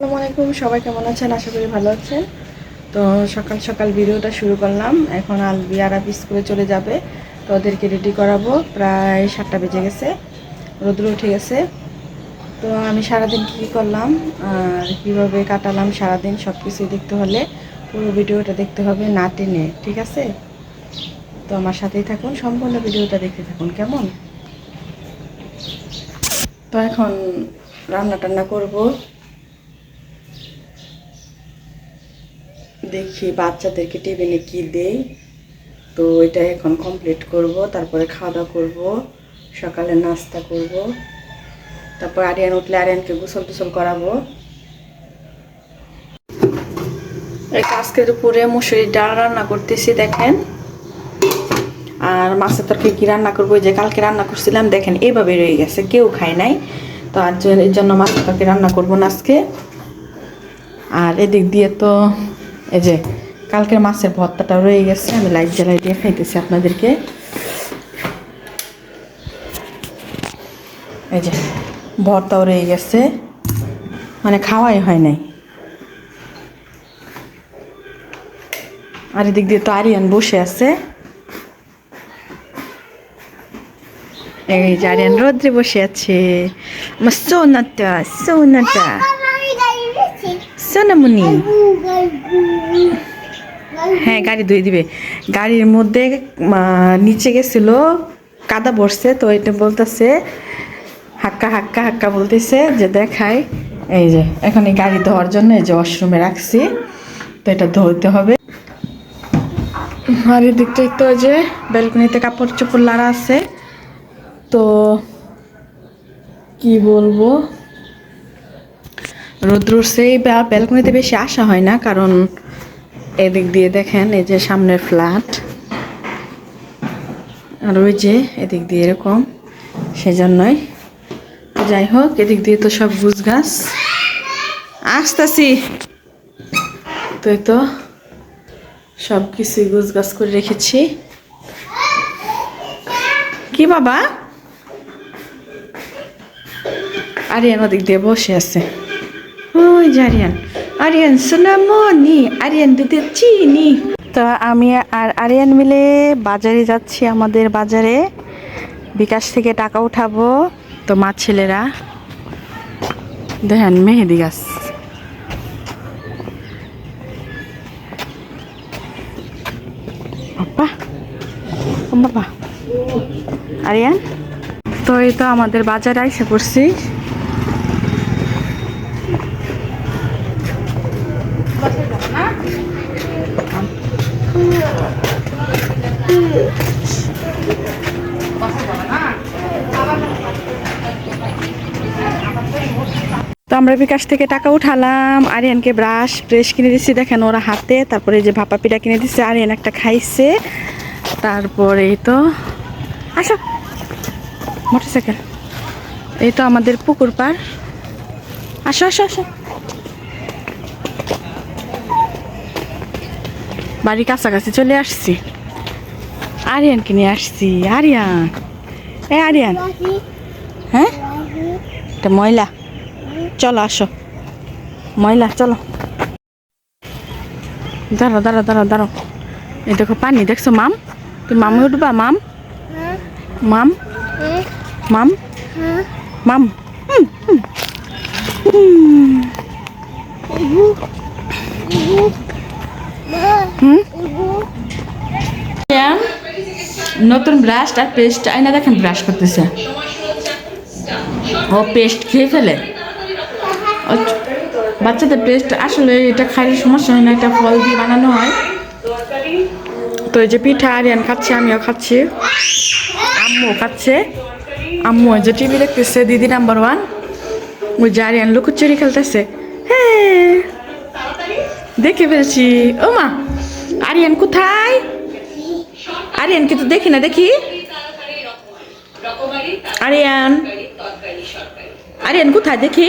আসসালামু আলাইকুম, সবাই কেমন আছেন? আশা করি ভালো আছেন। তো সকাল সকাল ভিডিওটা শুরু করলাম। এখন আলবি আর আপ স্কুলে চলে যাবে। তো ওদেরকে রেডি করাবো। প্রায় সাতটা বেজে গেছে। রোদ্র উঠে গেছে। তো আমি সারাদিন কী করলাম? আর কীভাবে কাটালাম সারাদিন সব কিছুই দেখতে হলে পুরো ভিডিওটা দেখতে হবে না টেনে, ঠিক আছে? তো আমার সাথেই থাকুন, সম্পূর্ণ ভিডিওটা দেখতে থাকুন, কেমন? তো এখন রান্না টান্না করব। দেখি বাচ্চাদেরকে টিফিনে কি দেই। তো এটা এখন কমপ্লিট করব, তারপরে খাওয়া দাওয়া করব, সকালে নাস্তা করব, তারপর আরিয়ান উঠলে আরিয়ানকে গোসল টুসল করাবো। এই আজকের উপরে মুসুরির ডাল রান্না করতেছি, দেখেন। আর মাছের তরকারি কি রান্না করব যে কালকে রান্না করছিলাম, দেখেন এভাবে রয়ে গেছে, কেউ খায় নাই। তো আর জন্য মাছের তরকারি রান্না করব না আজকে। আর এদিক দিয়ে তো এই যে, কালকের মাছের ভর্তাটা রয়ে গেছে, আমি লাইট জ্বালাই দিয়ে খাইতেছি আপনাদেরকে। এই যে, ভর্তাও রয়ে গেছে। মানে খাওয়াই হয় নাই। আর এদিক দিয়ে তো আরিয়ান বসে আছে। এই যে আরিয়ান রোদ্রে বসে আছে। আমার সোনাটা সোনাটা। সোনামুনি হ্যাঁ গাড়ি ধুয়ে দিবে। গাড়ির মধ্যে নিচে গেছিল, কাদা বসছে তো এটা বলতেছে, হাক্কা হাক্কা হাক্কা বলতেছে যে দেখাই, এই যে, এখন এই গাড়ি ধোয়ার জন্য এই যে ওয়াশরুমে রাখছি, তো এটা ধরতে হবে। আর এদিকটাই তো যে ব্যালকনিতে কাপড় চোপড় লাড়া আছে, তো কি বলব? রোদ্র সেই ব্যালকনিতে বেশি আসা হয় না, কারণ এদিক দিয়ে দেখেন, এই যে সামনের ফ্ল্যাট আর ওই যে এদিক দিয়ে এরকম, সেজন্যই। যাই হোক, এদিক দিয়ে তো সব গুছ গাছ। আসতেছি। তো তো সব কিছুই গুছ গাছ করে রেখেছি। কি বাবা? আরিয়ান ওদিক দিয়ে বসে আছে। ওই যে আরিয়ান আরিয়ান সোনামনি আরিয়ান দিতে চিনি তো আমি আর আরিয়ান মিলে বাজারে যাচ্ছি আমাদের বাজারে। বিকাশ থেকে টাকা উঠাবো তো মা ছেলেরা। দেখেন মেহেদি গাছ। বাবা বাবা আরিয়ান, তো এই তো আমাদের বাজারে আইসে পড়ছি। তো আমরা বিকাশ থেকে টাকা উঠালাম, আরিয়ানকে ব্রাশ ব্রাশ কিনে দিচ্ছি দেখেন ওরা হাতে, তারপরে যে ভাপা পিঠা কিনে দিচ্ছে আরিয়ান একটা খাইছে। তারপরে তো, আসো। মোটরসাইকেল। এই তো আমাদের পুকুর পার। আসো আসো আসো। বাড়ির কাছাকাছি চলে আসছি। আরিয়ানকে নিয়ে আসছি আরিয়ান এ আরিয়ান হ্যাঁ এটা ময়লা চলো আসো ময়লা চলো দাঁড়ো দাঁড়ো দাঁড়ো দাঁড়ো এই দেখো পানি দেখছ মাম তুমি মামু উঠবা মাম মাম মাম মাম হুম, হুম। হুম হুম নতুন ব্রাশ আর পেস্ট আইনা দেখেন ব্রাশ করতেছে। ও পেস্ট খেয়ে ফেলে। বাচ্চাদের পেস্ট আসলে এটা খাইলে সমস্যা হয় না, এটা ফল দিয়ে বানানো হয়। তো এই যে পিঠা আরিয়ান খাচ্ছে, আমিও খাচ্ছি। আম্মু খাচ্ছে। আম্মু যে টিভি দেখতেছে, দিদি নাম্বার ওয়ান ওই যে আরিয়ান লুকোচুরি খেলতেছে। হ্যাঁ দেখে ফেলছি। ও মা আরিয়ান কোথায়? আরিয়ানকে তো দেখি না, দেখি। আরিয়ান আরিয়ান কোথায়? দেখি।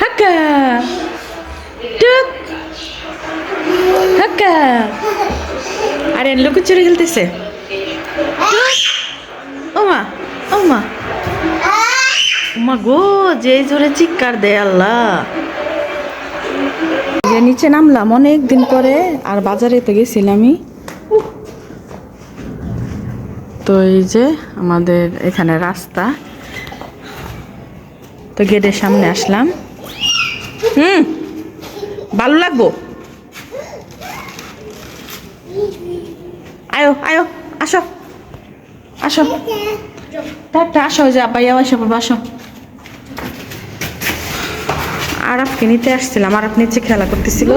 হাক্কা। টুক। আরিয়ান লুকোচুরি খেলতেছে। টুক। ও মা ও মা। ওমা গো যে জোরে চিৎকার দেয় আল্লাহ। যে নিচে নামলাম, অনেক দিন পরে আর বাজারে তো গেছিলামই। তো এই যে আমাদের এখানে রাস্তা। তো গেটের সামনে আসলাম। হুম, ভালো লাগবো? আয়ো আয়ো, আসো আসো। টাটা, আসো, যে আব্বাইয়া আসো, বাবা, আসো। আর আপনি নিতে আসছিলাম। আর আপনি খেলা করতেছিল।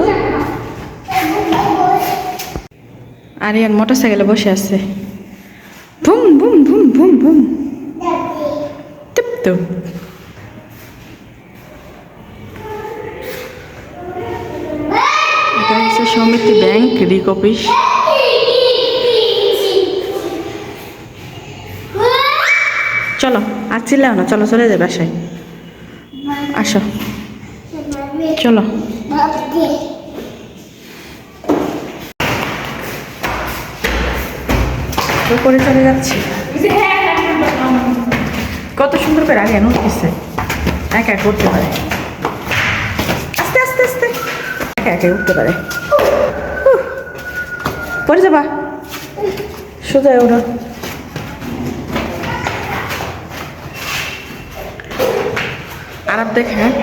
আর আরিয়ান মোটর সাইকেলে বসে আছে। বুম ভুম ভুম ভুম ভুম। টুপ টুপ। সমিতি ব্যাংক, রিক অফিস। চলো, আর চিল্লাও না, চলো চলে যাবে বাসায়। আসো। চলো। করে চলে যাচ্ছি। কত সুন্দর করে আগে উঠতেছে একা একা উঠতে পারে। আস্তে আস্তে আস্তে। একা একা উঠতে পারে। পরে যাবা। সোজা ওরা আরাম দেখে হ্যাঁ?